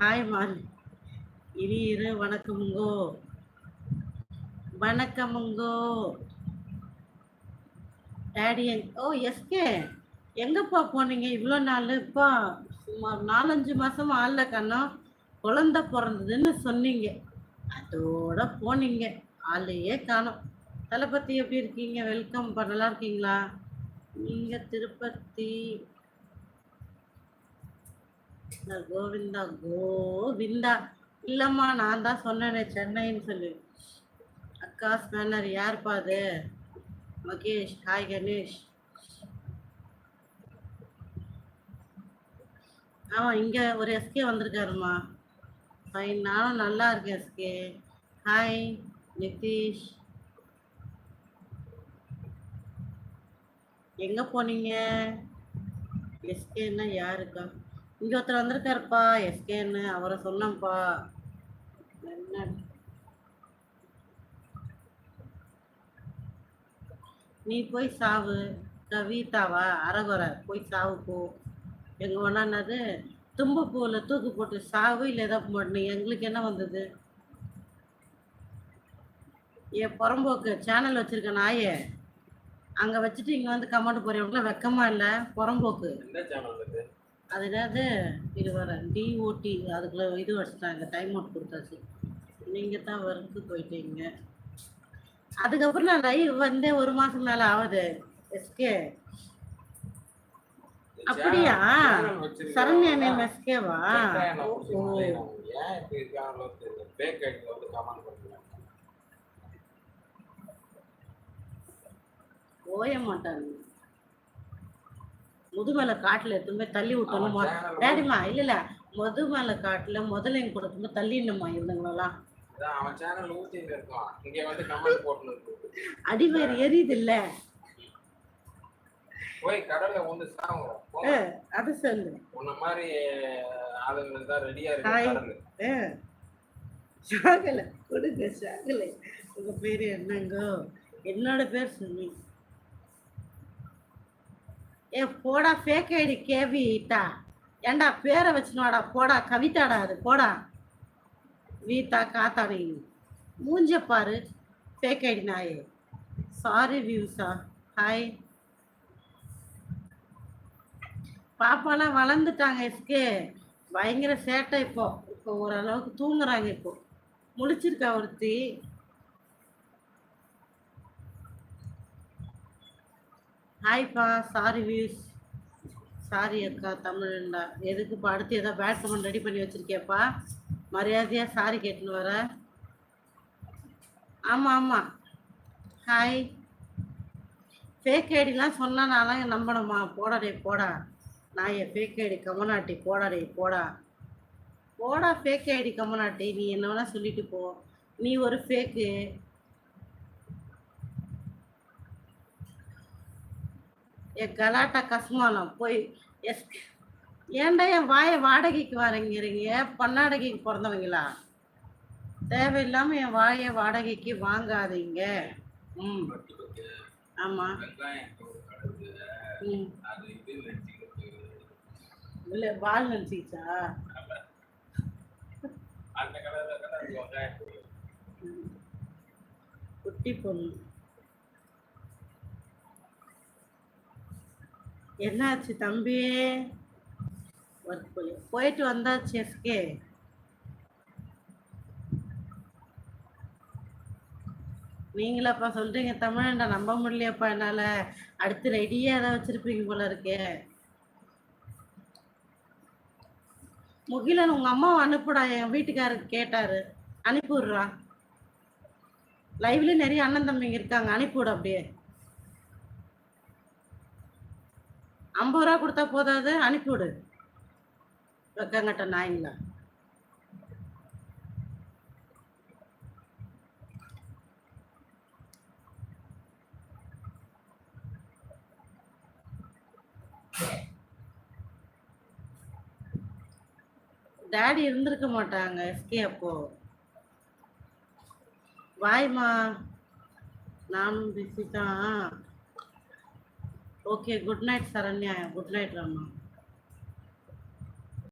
Hi மான் இனி இரு வணக்கமுங்கோ. வணக்கமுங்கோ. டேடி எங்- ஓ எஸ்கே. எங்கப்பா போனீங்க? இவ்வளோ நாள். இப்போ சுமார் நாலஞ்சு மாதம் ஆள்ல கண்ணம் குழந்த பிறந்ததுன்னு சொன்னீங்க. அதோட போனீங்க. ஆளையே காணோம். தளபதி எப்படி இருக்கீங்க? வெல்கம். நல்லா இருக்கீங்களா? நீங்கள் திருப்பதி. இந்த கோவிந்தா கோவிந்தா. இல்லம்மா நான் தான் சொன்னேனே சென்னைன்னு சொல்லி. அக்கா ஸ்பேனர் யார்ப்பா அது? மகேஷ் ஹாய் கணேஷ். ஆமாம் இங்கே ஒரு எஸ்கே வந்திருக்காருமா ஃபைன் நானும் நல்லா இருக்கேன் எஸ்கே ஹாய் நிதிஷ். எங்கே போனீங்க? எஸ்கேன்னா யாருக்கா? இங்க ஒருத்தர் வந்திருக்காருப்பா எஸ்கேன்னு. அவரை சொன்னப்பா என்ன? நீ போய் சாவு. கவிதாவா? அரகுறை. போய் சாவு போ. எங்க ஒன்னானது தும்பு பூவில் தூக்கு போட்டு சாவு இல்லை எதா போடணும் எங்களுக்கு என்ன வந்தது? என் புறம்போக்கு சேனல் வச்சிருக்க நாயே. அங்க வச்சுட்டு இங்க வந்து கமெண்ட் போறவங்கள வெக்கமா இல்லை? புறம்போக்கு. எந்த சேனல் அது என்னது? இது வர டிஓடி அதுக்குள்ள இது வச்சுட்டாங்க டைம் அவுட் கொடுத்தாச்சு. நீங்க தான் ஒர்க்கு போயிட்டீங்க. அதுக்கப்புறம் நான் லைவ் வந்தே ஒரு மாசம் மேல ஆகுது எஸ்கே அப்படியா? சரண்யா நேம் எஸ்கேவா ஓய மாட்டாங்க இப்படி இருக்காங்களோ தெரியல பேக் ஐடியில் வந்து கமெண்ட் பண்ணுறாங்க ஓய மாட்டாங்க முதுமலை காட்டுல எதுவுமே தள்ளி விட்டணும் டேடிமா இல்ல இல்ல. முதுமலை காட்டுல முதல்ல எங்க கொடுத்துமே தள்ளிடணுமா இவனுங்களெல்லாம்? அடிவேறு எரியுது இல்ல. அது சொல்லு. உன்ன மாதிரி ஆளுங்க தான் ரெடியா இருக்கு கொடுங்க சாகலை. உங்க பேரு என்னங்கோ? என்னோட பேர் சுமி. ஏ போடா ஃபேக் ஐடி கேவிட்டா ஏண்டா பேரை வச்சுனோடா போடா கவிதாடா அது போடா. வீட்டா காத்தாடி. மூஞ்ச பாரு ஃபேக் ஐடி நாயே. சாரி வியூஸா ஹாய் பாப்பாலாம் வளர்ந்துட்டாங்க எஸ்கே. பயங்கர சேட்டை இப்போ. இப்போ ஓரளவுக்கு தூங்குறாங்க இப்போ. முழிச்சிருக்கா ஒருத்தி. ஹாய்ப்பா சாரி வியூஸ் சாரி அக்கா. தமிழ்ண்டா எதுக்குப்பா அடுத்து ஏதாவது பேட் கமெண்ட் ரெடி பண்ணி வச்சிருக்கியப்பா மரியாதையாக சாரி கேட்டுன்னு வர. ஆமாம் ஆமாம் ஹாய் ஃபேக் ஐடிலாம் சொன்னால் நான்லாம் நம்பணுமா போடா நான் போடா. ஃபேக் ஐடி கமனாட்டி போடாடே போடா போடா. ஃபேக் ஐடி கமனாட்டி நீ என்ன வேணால் சொல்லிட்டு போ. நீ ஒரு ஃபேக்கு ஏ கலாட்டா கஸ்மாலம் போய் எஸ் ஏன்டா என் வாயை வாடகைக்கு வரங்கிறீங்க? பன்னாடகைக்கு பிறந்தவங்களா? தேவையில்லாம என் வாயை வாடகைக்கு வாங்காதீங்க. ம். ஆமாம் ம். இல்லை வெங்காயம் போடுது. குட்டி பொண்ணு. என்னாச்சு தம்பி? ஒர்க் போய் போயிட்டு வந்தாச்சு எஸ்கே நீங்களாப்பா சொல்றீங்க தமிழ்டா நம்ப முடியலையாப்பா என்னால. அடுத்து ரெடியா ஏதாவது வச்சிருப்பீங்க போல இருக்கே. முகிலன் உங்க அம்மாவை அனுப்புடா என் வீட்டுக்காரருக்கு கேட்டாரு. அனுப்பி விடுறா லைவ்ல நிறைய அண்ணன் தம்பிங்க இருக்காங்க அனுப்பிவிடு அப்படியே. ஐம்பது ரூபா கொடுத்தா போதாது அனுப்பிவிடு வெக்கங்கட்ட நாய்ங்களா டேடி இருந்திருக்க மாட்டாங்க எஸ்கே அப்போ. வாய்மா நானும் பிஸி தான் okay good night Saranya good night Rama